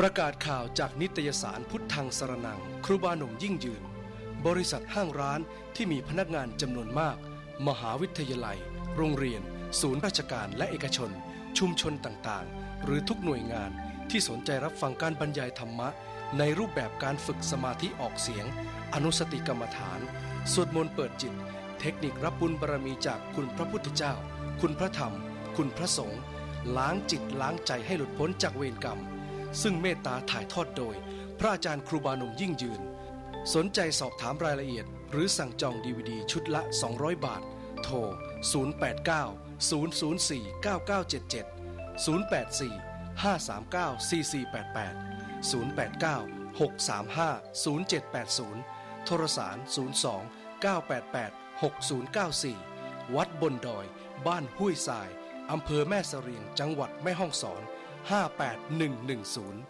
ประกาศข่าวจากนิตยสารพุทธังสรนัง ครูบาหนุ่มยิ่งยืน บริษัทห้างร้านที่มีพนักงานจำนวนมาก มหาวิทยาลัย โรงเรียน ศูนย์ราชการและเอกชน ชุมชนต่างๆ หรือทุกหน่วยงานที่สนใจรับฟังการบรรยายธรรมะ ในรูปแบบการฝึกสมาธิออกเสียง อนุสติกรรมฐาน สวดมนต์เปิดจิต เทคนิครับบุญบารมีจากคุณพระพุทธเจ้า คุณพระธรรม คุณพระสงฆ์ล้างจิตล้างใจให้หลุดพ้นจากเวรกรรม ซึ่งเมตตาถ่ายทอดโดย พระอาจารย์ครูบาหนุ่มยิ่งยืน สนใจสอบถามรายละเอียด หรือสั่งจองดีวดีชุดละ 200 บาท โทร 089 004 9977 084 539 4488 089 635 0780 โทรสาร 02 988 6094 วัดบนดอย บ้านห้วยทรายอำเภอแม่สเสรียงจังหวัดแม่ฮ่องสอน 58110